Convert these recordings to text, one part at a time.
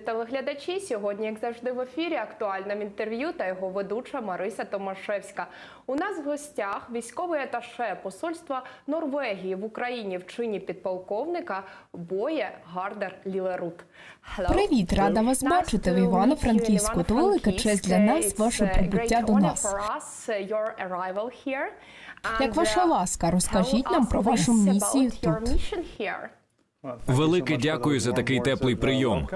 телеглядачі. Сьогодні, як завжди, в ефірі актуальне інтерв'ю та його ведуча Мариса Томашевська. У нас в гостях військовий аташе посольства Норвегії в Україні в чині підполковника Боє Гардер Лілерут. Привіт, рада вас бачити в Івано-Франківську. То велика честь для нас ваше a прибуття до нас. uh. Як ваша uh, ласка, розкажіть нам про вашу місію тут. Велике дякую за такий теплий прийом.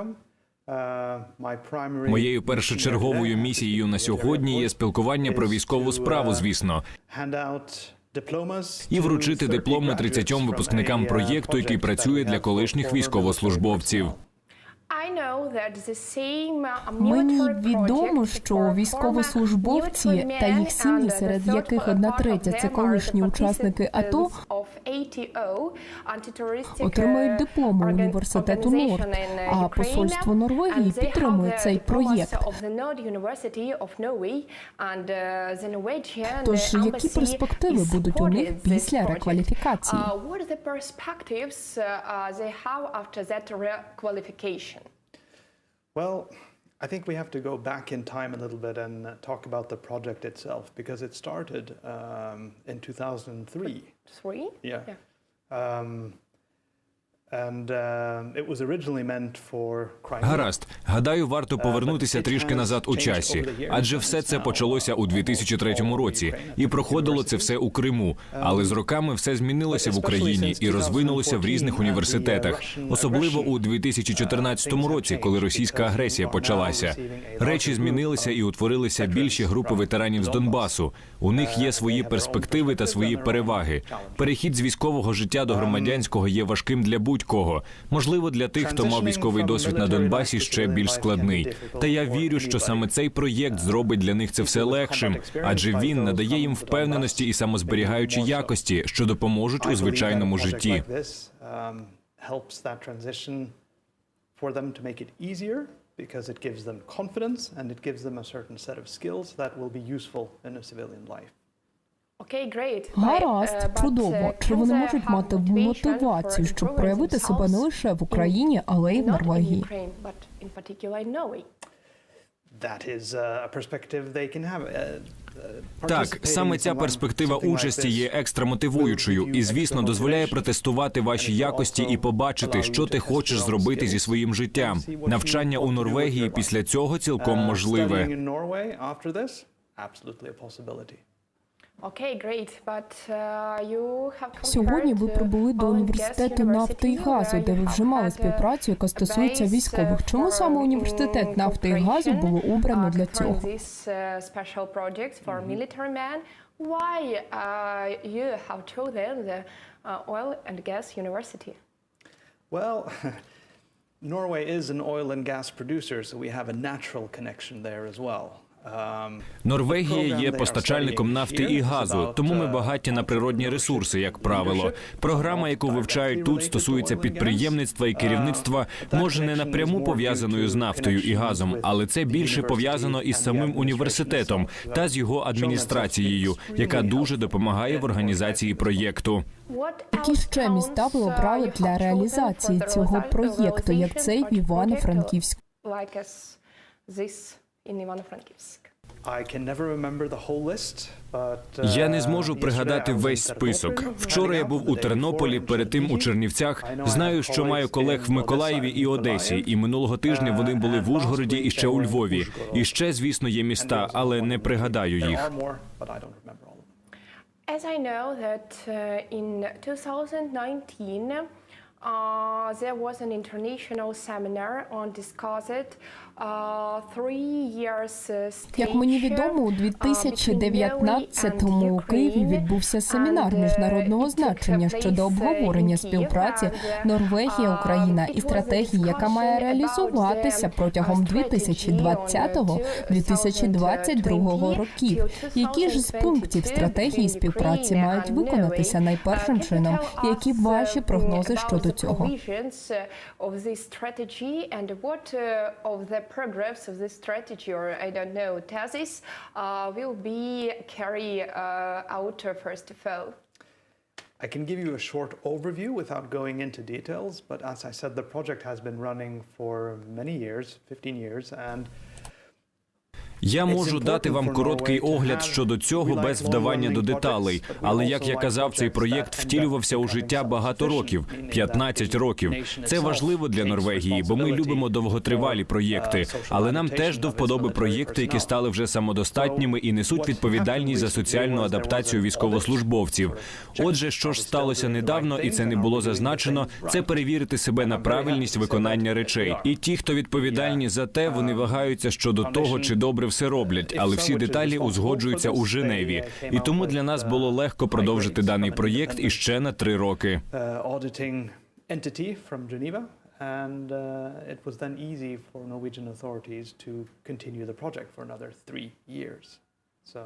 Моєю першочерговою місією на сьогодні є спілкування про військову справу, звісно, і вручити дипломи 30 випускникам проєкту, який працює для колишніх військовослужбовців. Мені відомо, що військовослужбовці та їх сім'ї, серед яких одна третя це колишні учасники АТО, отримають uh, organ- університету Норд, uh, а посольство Норвегії підтримує uh, цей проєкт. uh, Тож, які перспективи будуть у них після рекваліфікації? Well, I think we have to go back in time a little bit and uh, talk about the project itself because it started um, in 2003. Three? Yeah. And um, Гаразд, гадаю, варто повернутися трішки назад у часі, адже все це почалося у 2003 році, і проходило це все у Криму. Але з роками все змінилося в Україні і розвинулося в різних університетах, особливо у 2014 році, коли російська агресія почалася. Речі змінилися і утворилися більші групи ветеранів з Донбасу. У них є свої перспективи та свої переваги. Перехід з військового життя до громадянського є важким для будь-кого. Можливо, для тих, хто мав військовий досвід на Донбасі, ще більш складний. Та я вірю, що саме цей проєкт зробить для них це все легшим, адже він надає їм впевненості і самозберігаючі якості, що допоможуть у звичайному житті. um, because it gives them confidence and it gives them a certain set of skills that will be useful in a civilian life. Гаразд, чудово. Чи uh, вони можуть мати мотивацію, щоб проявити себе не лише в Україні, але й в Норвегії? Uh. Uh, uh, Так, саме ця перспектива участі є екстра мотивуючою і, звісно, дозволяє протестувати ваші якості і побачити, що ти хочеш зробити зі своїм життям. Навчання у Норвегії після цього цілком можливе. Сьогодні ви uh, прибули до oil and gas університету нафти і газу, where де you ви вже мали uh, співпрацю, яка стосується uh, військових. Чому саме університет um, нафти і газу було обрано uh, для цього? This uh, special project for military men. Why uh, you have chosen the uh, oil and gas university? Well, Norway is an oil and gas producer, so we have a natural connection there as well. Um, Норвегія є постачальником нафти і газу, тому ми багаті на природні ресурси, як правило. Програма, яку вивчають тут, стосується підприємництва і керівництва, може не напряму пов'язаною з нафтою і газом, але це більше пов'язано із самим університетом та з його адміністрацією, яка дуже допомагає в організації проєкту. Які ще міста ви обрали для реалізації цього проєкту, як цей в Івано-Франківську? In Ivano-Frankivsk? Uh, Я не зможу пригадати весь список. Вчора я був у Тернополі, перед тим у Чернівцях. Знаю, що маю колег в Миколаєві і Одесі. І минулого тижня вони були в Uh, Ужгороді і ще у Львові. І ще, звісно, є міста, але не пригадаю їх. As I know that uh, in 2019 uh, there was an international seminar on discussed uh, uh, Як мені відомо, у uh, between 2019-му у Києві відбувся семінар uh, міжнародного значення щодо uh, обговорення співпраці uh, Норвегія, uh, Україна і стратегії, яка має реалізуватися протягом uh, strategy on 2020-2022 років. Які ж з пунктів стратегії співпраці мають виконатися найпершим чином? Які ваші прогнози щодо цього? Progress of this strategy or I don't know thesis uh, will be carried uh, out uh, first of all? I can give you a short overview without going into details, but as I said, the project has been running for many years, 15 years, and Я можу дати вам короткий огляд щодо цього без вдавання до деталей. Але як я казав, цей проєкт втілювався у життя багато років 15 років. Це важливо для Норвегії, бо ми любимо довготривалі проєкти. Але нам теж до вподоби проєкти, які стали вже самодостатніми і несуть відповідальність за соціальну адаптацію військовослужбовців. Отже, що ж сталося недавно, і це не було зазначено, це перевірити себе на правильність виконання речей. І ті, хто відповідальні за те, вони вагаються щодо того, чи добре все роблять, але всі деталі узгоджуються у Женеві. І тому для нас було легко продовжити даний проєкт іще на три роки. uh, and uh, it was then easy for Norwegian authorities to continue the project for another three years. So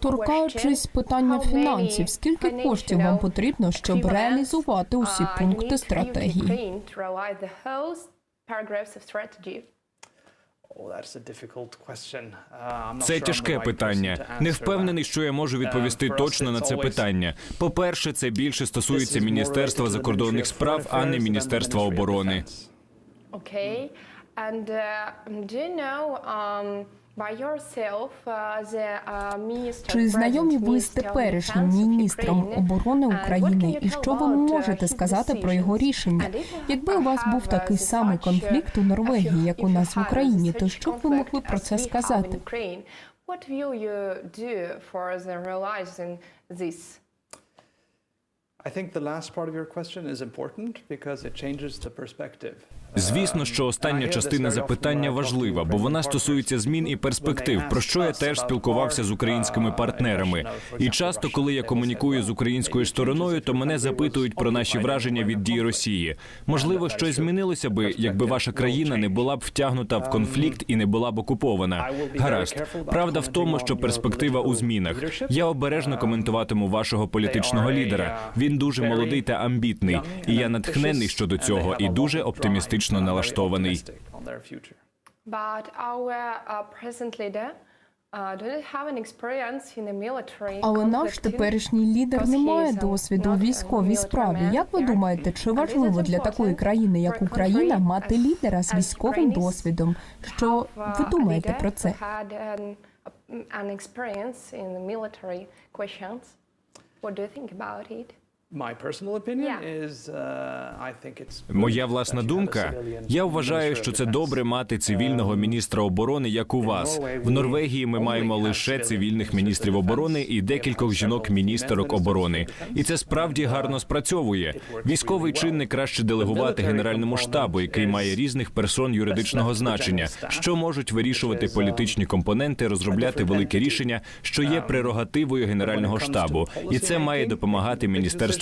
Торкаючись питання фінансів, скільки коштів вам потрібно, щоб реалізувати усі uh, пункти стратегії? Це тяжке питання. Не впевнений, що я можу відповісти точно на це питання. По-перше, це більше стосується This is more Міністерства закордонних справ, а не Міністерства оборони. Defense. Okay. And uh, do you know um, uh, uh, Чи знайомі ви з теперішнім міністром оборони України? І що ви uh, можете сказати про його рішення? Якби у вас був uh, такий самий конфлікт у uh, Норвегії, як у нас в Україні, то що б ви могли про це сказати? What will you do for the realizing this? I think the last part of your question is important because it changes the perspective. Звісно, що остання частина запитання важлива, бо вона стосується змін і перспектив, про що я теж спілкувався з українськими партнерами. І часто, коли я комунікую з українською стороною, то мене запитують про наші враження від дій Росії. Можливо, щось змінилося би, якби ваша країна не була б втягнута в конфлікт і не була б окупована. Гаразд, правда в тому, що перспектива у змінах. Я обережно коментуватиму вашого політичного лідера. Він дуже молодий та амбітний, і я натхнений щодо цього і дуже оптимістично налаштований. Uh, uh, Але наш теперішній лідер не має досвіду у військовій справі. Як ви думаєте, чи важливо для такої країни, як Україна, мати лідера з військовим досвідом? Що ви думаєте про це? An experience in the military questions. What do you think about it? My personal opinion Yeah. is, uh, I think it's good Моя власна думка. Я вважаю, що це добре мати цивільного міністра оборони, як у вас. В Норвегії ми маємо лише цивільних міністрів оборони і декількох жінок-міністерок оборони. І це справді гарно спрацьовує. Військовий чин не краще делегувати генеральному штабу, який має різних персон юридичного значення, що можуть вирішувати політичні компоненти, розробляти великі рішення, що є прерогативою генерального штабу, і це має допомагати міністерству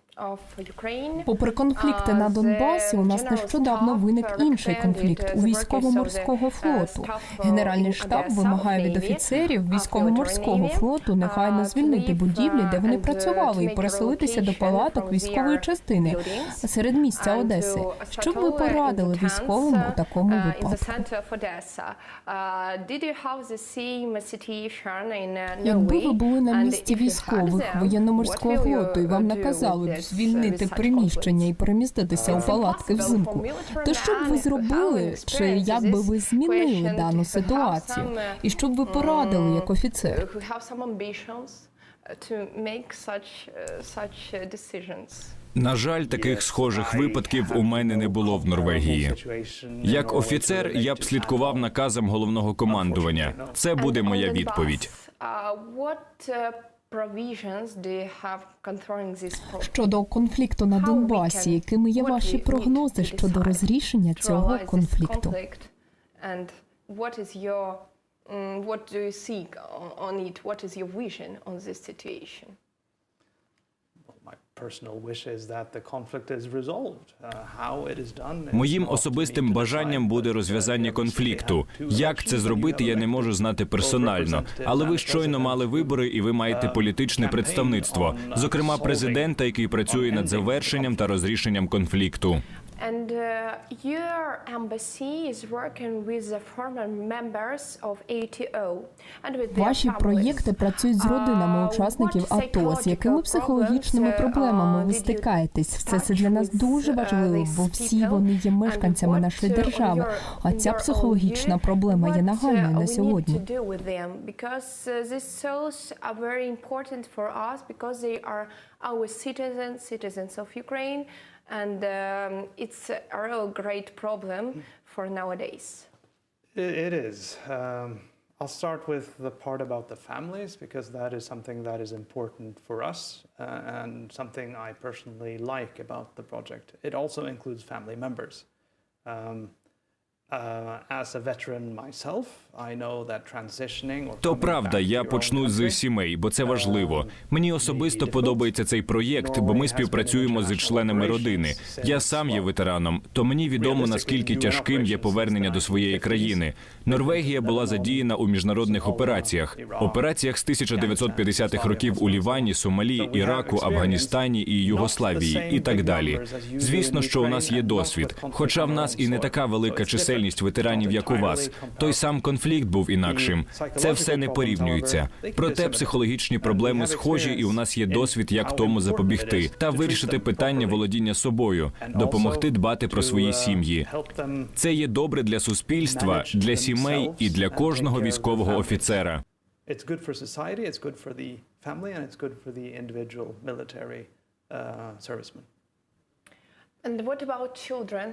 Попри конфлікти на Донбасі, у нас нещодавно виник інший конфлікт у військово-морського флоту. Генеральний штаб вимагає від офіцерів військово-морського флоту негайно звільнити будівлі, де вони працювали, і переселитися до палаток військової частини серед місця Одеси. Що б ви порадили військовим у такому uh, випадку? Якби ви були на місці військових воєнно-морського флоту і вам наказали б звільнити приміщення і переміститися у палатки взимку, то що б ви зробили, чи як би ви змінили дану ситуацію? І що б ви порадили як офіцер? uh, uh, uh. На жаль, таких схожих випадків у мене не було в Норвегії. Як офіцер, я б слідкував наказам головного командування. Це буде моя відповідь. Uh, uh? Щодо конфлікту на Донбасі, якими є ваші прогнози щодо розрішення цього конфлікту? What mm, do you seek on it? What is your vision on this situation? personal wish is that the conflict is resolved. Uh, how it is done. is Моїм for me особистим бажанням буде uh, розв'язання конфлікту. Як це зробити, я не можу знати персонально. Але ви щойно мали вибори, і ви маєте uh, політичне представництво, uh, зокрема президента, який працює над завершенням та розрішенням конфлікту. And uh, your embassy is working with the former members of ATO and with their Ваші families. проєкти працюють з родинами Uh, учасників АТО. З якими психологічними uh, проблемами ви стикаєтесь? Все це для нас дуже uh, важливо, бо всі вони є мешканцями нашої uh, держави. А ця психологічна проблема є uh, нагальною на сьогодні. uh, our citizens, citizens of Ukraine, and um, it's a real great problem for nowadays. It, it is. Um, I'll start with the part about the families because that is something that is important for us uh, and something I personally like about the project. It also includes family members. Um, uh, as a veteran myself, То правда, я почну з сімей, бо це важливо. um, Мені особисто подобається цей проєкт, бо ми співпрацюємо з членами родини. Я сам є ветераном, то мені відомо наскільки тяжким є повернення до своєї країни. Норвегія була задіяна у міжнародних операціях, операціях з 1950-х років у Лівані, Сомалі, Іраку, Афганістані і Югославії, і так далі. Звісно, що у нас є досвід, хоча в нас і не така велика чисельність ветеранів, як у вас. Той сам конфлікт був інакшим. Це все не порівнюється. Проте психологічні проблеми схожі, і у нас є досвід, як тому запобігти та вирішити питання володіння собою, допомогти дбати про свої сім'ї. Це є добре для суспільства, для сімей і для кожного військового офіцера. It's good for society, it's good for the family, and it's good for the individual military uh, serviceman. And what about children?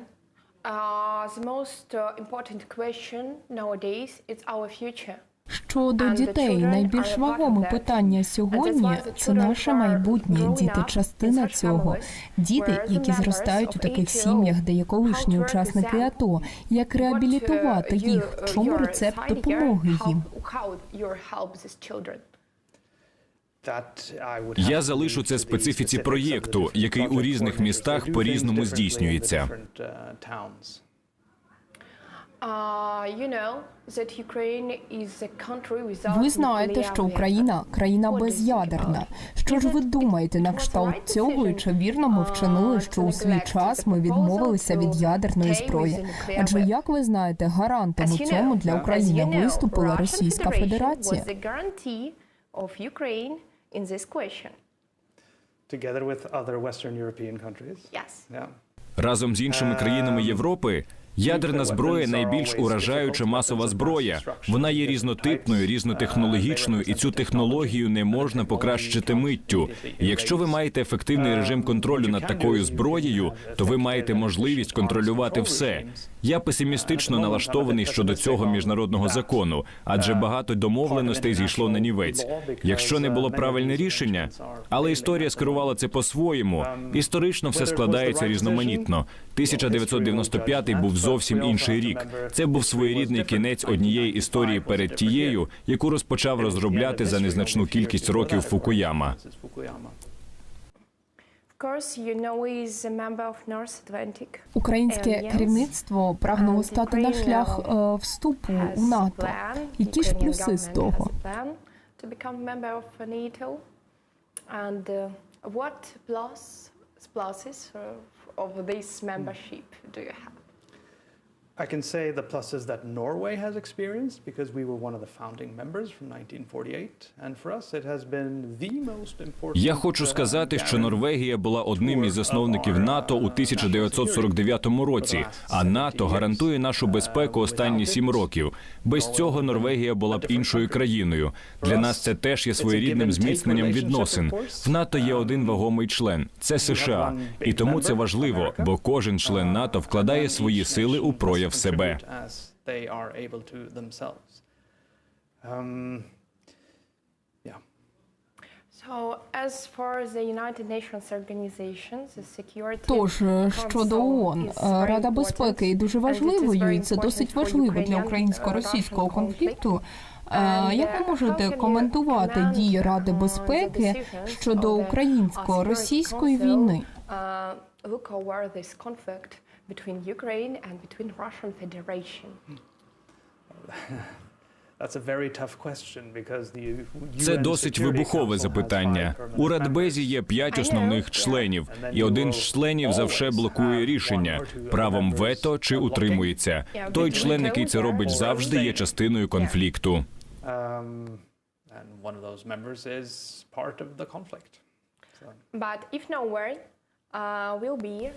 Uh, the most uh, important question nowadays is our future. Щодо дітей, найбільш вагоме питання сьогодні це наше майбутнє. Діти частина цього. Діти, які зростають у таких сім'ях, де є колишні учасники. АТО. Як реабілітувати uh, їх? В чому рецепт допомоги їм? How, how you help these children? That I would Я залишу це специфіці проєкту, який у різних містах in the здійснюється. uh. Uh, Ви знаєте, що. Україна країна без'ядерна. Що ж ви думаєте на кшталт цього? І чи вірно ми вчинили, uh, що у свій час ми відмовилися від ядерної зброї? Адже як ви знаєте, гарантом у цьому для України виступила Російська Федерація. was the guarantee of Ukraine in this question. Together with other Western European countries. Yes. Yeah. Разом з іншими країнами Європи ядерна зброя найбільш уражаюча масова зброя. Вона є різнотипною, різнотехнологічною, і цю технологію не можна покращити миттю. Якщо ви маєте ефективний режим контролю над такою зброєю, то ви маєте можливість контролювати все. Я песимістично налаштований щодо цього міжнародного закону, адже багато домовленостей зійшло на нівець. Якщо не було правильне рішення, але історія скерувала це по-своєму. Історично все складається різноманітно. 1995 був зовсім інший рік. Це був своєрідний кінець однієї історії перед тією, яку розпочав розробляти за незначну кількість років Фукуяма. Українське керівництво прагнуло стати на шлях е, вступу у НАТО. Які ж плюси з того? uh, what plus pluses of this membership do you have? I can say the pluses that Norway has experienced because we were one of the founding members from 1948, and for us it has been the most important. Я хочу uh, сказати, що Норвегія була одним із засновників НАТО у 1949 році. А НАТО гарантує нашу безпеку останні сім років. Без цього Норвегія була б іншою країною. Для нас це теж є своєрідним зміцненням відносин. В НАТО є один вагомий член це США, і тому це важливо, бо кожен член НАТО вкладає свої сили у прояв себе. to themselves. Um, Тож е, щодо ООН, е, Рада безпеки є дуже важливою, і це досить важливо для українсько-російського конфлікту. Як ви можете коментувати дії Ради безпеки щодо українсько-російської війни? Uh, between Ukraine and between Russian Federation? That's a very tough question because the UN Це досить вибухове запитання. У Радбезі є п'ять основних членів, і один з членів завше блокує рішення правом вето чи утримується. Той член, який це робить завжди, є частиною конфлікту. Um, But if uh, be,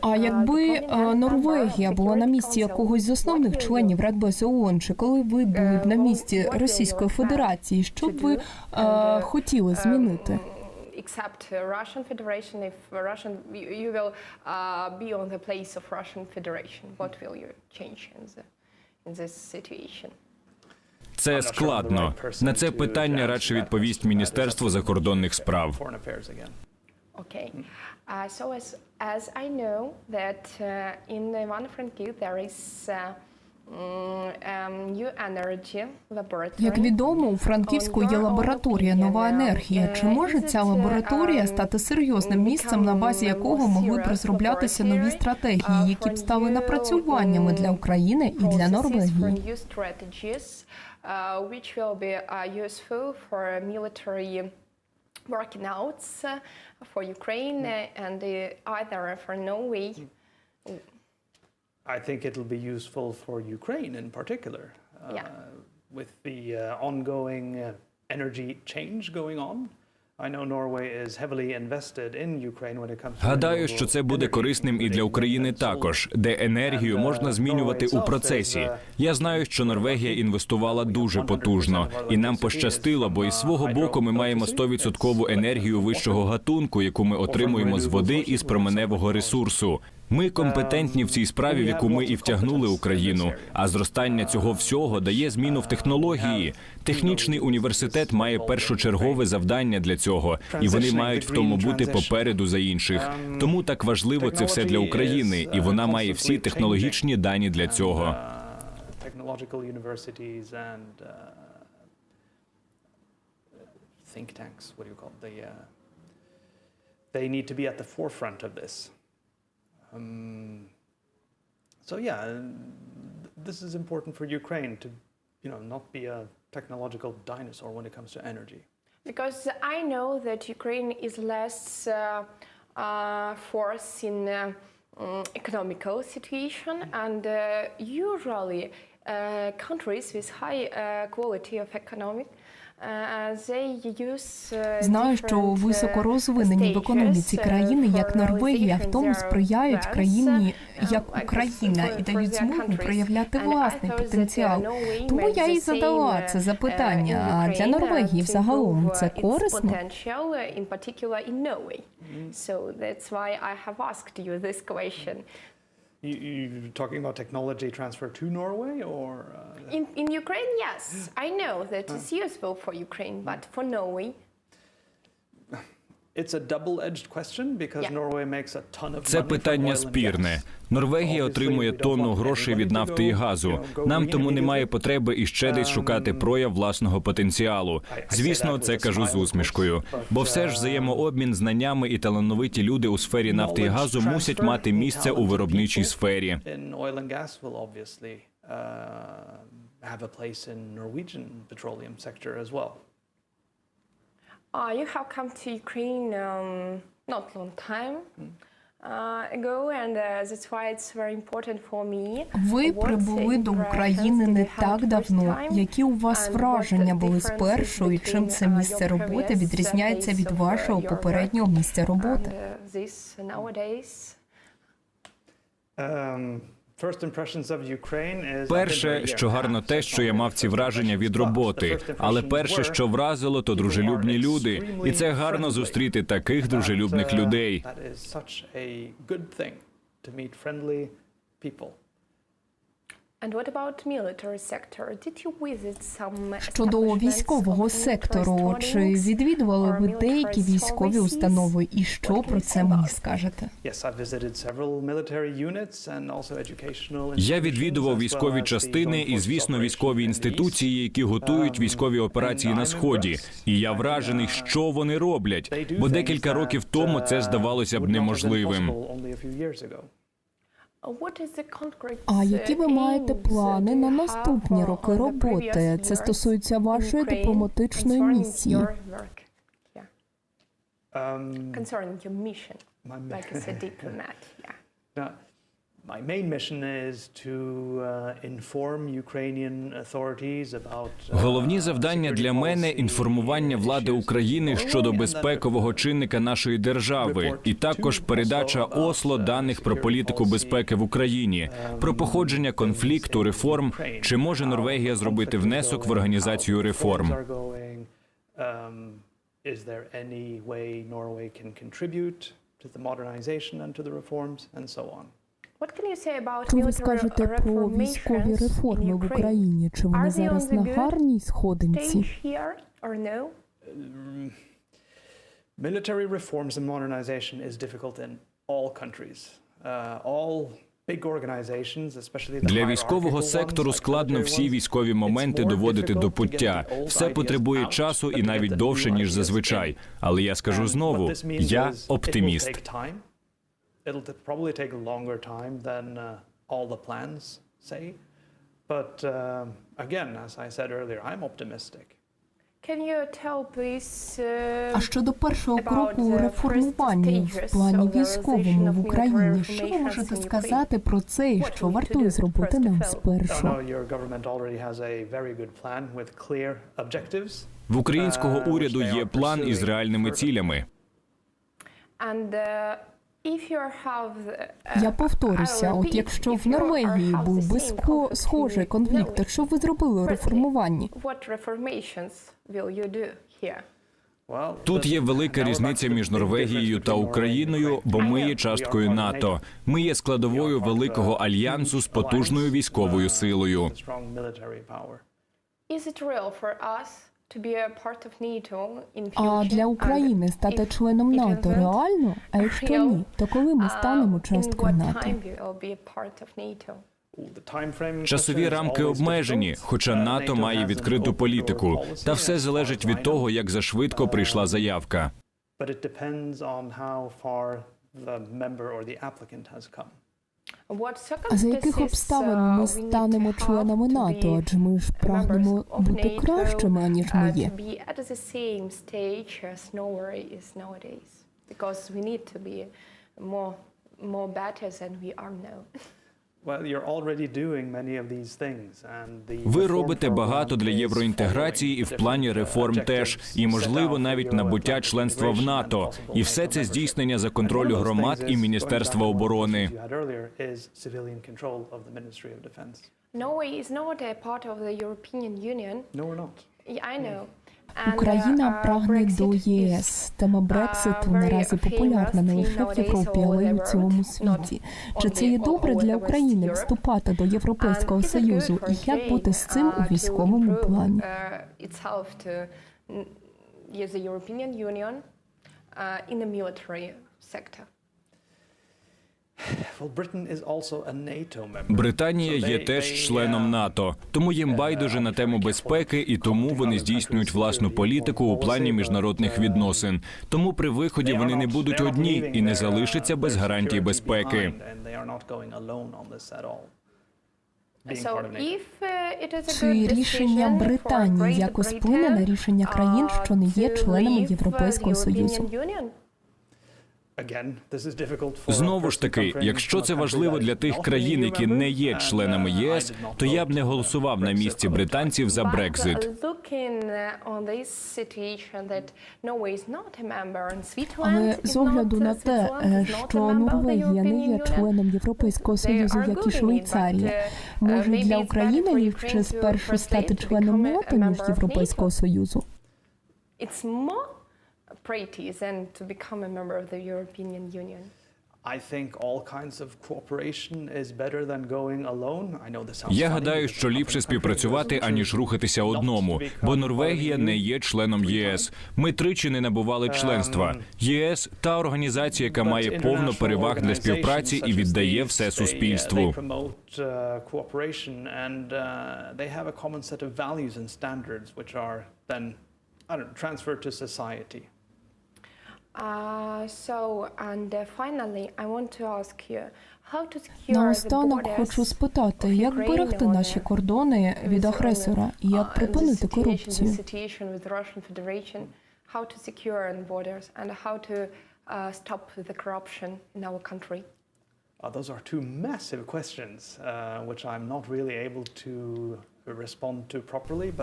А якби е, prominent Норвегія була на місці якогось з основних членів you Радбезу ООН, чи коли ви були б на місці Російської Федерації, що б ви е, хотіли змінити? um, except uh, Russian Federation, if Russian, you, you will uh, be on the place of Russian Federation, what will you change in, the, in this situation? Це складно. На це питання радше відповість Міністерство закордонних справ. Okay. Uh, so as as I know that uh, in Ivano-Frankivsk there is uh, mm, um. Як відомо, у Франківську є лабораторія Нова енергія. Чи може ця лабораторія стати серйозним місцем, на базі якого могли б розроблятися нові стратегії, які б стали напрацюваннями для України і для Норвегії? uh, which will be uh, useful for military working outs uh, for Ukraine uh, and uh, either for Norway. I think it'll be useful for Ukraine in particular. Uh, Yeah. With the uh, ongoing uh, energy change going on. Гадаю, що це буде корисним і для України також, де енергію uh, можна змінювати у процесі. uh, Я знаю, що Норвегія інвестувала дуже потужно, і нам пощастило, бо із свого боку ми маємо 100% енергію вищого гатунку, яку ми отримуємо з води і з променевого ресурсу. Ми компетентні в цій справі, в яку ми і втягнули Україну. А зростання цього всього дає зміну в технології. Технічний університет має першочергове завдання для цього, і вони мають в тому бути попереду за інших. Тому так важливо це все для України, і вона має всі технологічні дані для цього. And uh, think tanks. What do you call it? They uh, they need to be at the forefront of this. Um, so yeah, th- this is important for Ukraine to, you know, not be a technological dinosaur when it comes to energy. Because I know that Ukraine is less uh, uh, force in uh, mm, economical situation, and uh, usually uh, countries with high uh, quality of economic. Uh, uh, Знаю, що uh, високорозвинені в економіці uh, країни, як Норвегія, в тому сприяють країні, uh, як Україна, і дають змогу проявляти власний uh, потенціал. Тому я і задала це uh, запитання. А для Норвегії uh, взагалом це uh, корисно? uh. So that's why I have asked you this question. You, you talking about technology transfer to Norway or? Uh, In, in Ukraine, yes, I know that it's useful for Ukraine, but for Norway, Це питання спірне. Норвегія отримує тонну грошей від нафти і газу. Нам тому немає потреби іще десь шукати прояв власного потенціалу. Звісно, це кажу з усмішкою. Бо все ж взаємообмін знаннями і талановиті люди у сфері нафти і газу мусять мати місце у виробничій сфері. In oil and gas will uh, have a place in Norwegian petroleum sector as well. Uh, you have come to Ukraine um, not long time uh, ago, and uh, that's why it's very important for me. Ви прибули до України не так давно. Які у вас враження були спершу, і чим це uh, місце your роботи uh, відрізняється від uh, вашого попереднього місця роботи? uh. Um, Перше, що гарно те, що я мав ці враження від роботи. Але перше, що вразило, то дружелюбні люди, і це гарно зустріти таких дружелюбних людей. Щодо військового сектору, чи відвідували ви деякі військові установи, і що про це мені скажете? Yes, I've visited several military units and also educational Я відвідував військові частини і, звісно, військові інституції, які готують Um, військові операції на сході. І я вражений, uh, що вони роблять. Бо декілька років тому це uh, здавалося б неможливим. А які ви uh, маєте плани на you наступні have роки роботи? Це стосується вашої дипломатичної місії. your work? Yeah. Um, Concerning your mission, like as a diplomat. Yeah. My main mission is to uh, inform Ukrainian authorities about uh, Головні завдання для мене інформування влади України щодо безпекового чинника нашої держави, і також передача Осло даних про політику безпеки в Україні, про походження конфлікту, реформ. Чи може Норвегія зробити внесок в організацію реформ? Um, Is there any way Norway can contribute to the modernization and to the reforms and so on? What can you say about Що ви military скажете про військові реформи в Ukraine? Україні? Чи Are вони they зараз on the на good гарній сходинці? Stage here or no? Um, Military reforms and modernization is difficult in all countries. Uh, all big organizations, especially the Для військового сектору складно всі військові моменти доводити до пуття. Все потребує часу і навіть довше ніж зазвичай. Але я скажу знову: я is it will оптиміст. It'll probably take a longer time than uh, all the plans say. But um, again, as I said earlier, I'm optimistic. Can you tell please uh, А щодо першого about кроку first в плані of the військовому в of Україні, що ви можете сказати про це і What що do, зробити first of нам? Oh, спершу? В українського Е, уряду є план із реальними further. Uh, uh, Я повторюся, от якщо в Норвегії був би схожий конфлікт, то що ви зробили у реформуванні? Тут є велика різниця між Норвегією та Україною, бо ми є часткою НАТО. NATO. Ми є складовою великого альянсу з потужною військовою uh, силою. А для України стати членом НАТО реально? А якщо ні, то коли ми uh, станемо часткою НАТО? Часові рамки обмежені, хоча Uh, НАТО має відкриту політику. Та все залежить від того, як зашвидко прийшла заявка. За яких обставин uh, ми станемо членами НАТО? Адже ми ж прагнемо бути кращими, аніж uh, ми є. because we need to be more more better than we are now. Well, you're already doing many of these things, and the Ви робите багато для євроінтеграції і в плані uh, реформ теж, і можливо навіть набуття членства в НАТО. І все це здійснення за контролю громад і Міністерства оборони. questions you had earlier, is civilian control of the Ministry of Defense. Norway is not a part of the European Union. No, we're not. Yeah, I know. Україна uh, прагне до ЄС. Тема Брекситу наразі популярна не лише в Європі, але й у цілому світі. Чи це є добре для України вступати до Європейського союзу? І як бути з цим у uh, військовому плані? uh, mm, Union uh, in the military sector? Well, Britain is also a NATO member. Британія є теж членом uh, НАТО, тому їм байдуже на тему безпеки, і тому вони здійснюють власну політику у плані міжнародних відносин. Тому при виході вони не будуть одні і не uh, залишаться без гарантій безпеки. uh, Чи рішення Британії якось вплине на рішення країн, що не є uh, членами uh, Європейського Союзу? European Union? Again, this is difficult for a Знову ж таки, якщо це важливо для тих країн, які не є членами uh, ЄС, то я б не uh, голосував на Brexit місці британців за uh, Брекзит. Uh, Але з огляду на uh, те, е, що Норвегія не є членом Європейського Союзу, як і Швейцарія, uh, може для України ліпше спершу стати членом НАТО ніж Європейського. Союзу? Pretty than to become a member of the European Union. I think all kinds of cooperation is better than going alone. I know this sounds Я гадаю, що ліпше співпрацювати, аніж рухатися одному, бо Норвегія не є членом ЄС. Ми тричі не набували членства. єС та організація, яка має повно переваг для співпраці і віддає все uh, суспільству. Uh, and uh, and then, I don't know, transferred to society. Наостанок borders хочу спитати, of як Ukraine берегти on наші the- кордони від with, агресора і uh, як the припинити situation- корупцію. The situation with Russian Federation, how to secure the borders and how to uh, stop the corruption in our country. Uh, those are two massive questions, uh, which I'm not really able to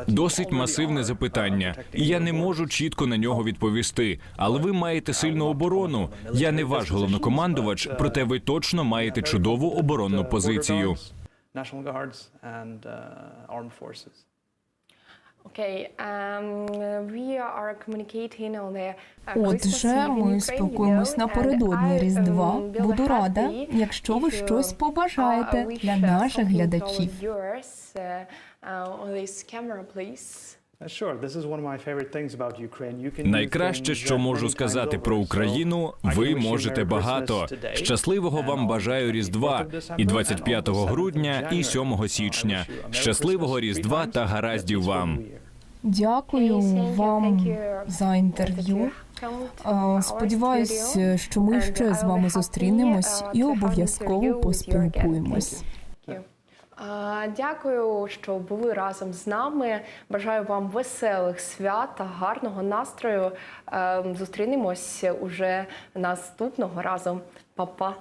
Досить масивне uh, запитання, і я не можу чітко на нього відповісти. Але ви маєте сильну оборону. Я не ваш головнокомандувач, проте ви точно маєте чудову оборонну Uh, позицію. Отже, Christmas Eve in ми спілкуємось напередодні Різдва. um, Буду рада, якщо ви щось побажаєте uh, wish, для uh, наших глядачів. Uh, uh. Uh, Найкраще, що можу сказати про. Україну, ви можете багато. Щасливого вам бажаю Різдва 24th of і December, 25 and on the 7th of грудня, і January. 7 січня. Щасливого Різдва та гараздів вам. Дякую вам за інтерв'ю. Сподіваюсь, що ми ще з вами зустрінемось uh, і обов'язково поспілкуємось. Дякую, що були разом з нами. Бажаю вам веселих свят та гарного настрою. Ем, Зустрінемось уже наступного разу. Па-па.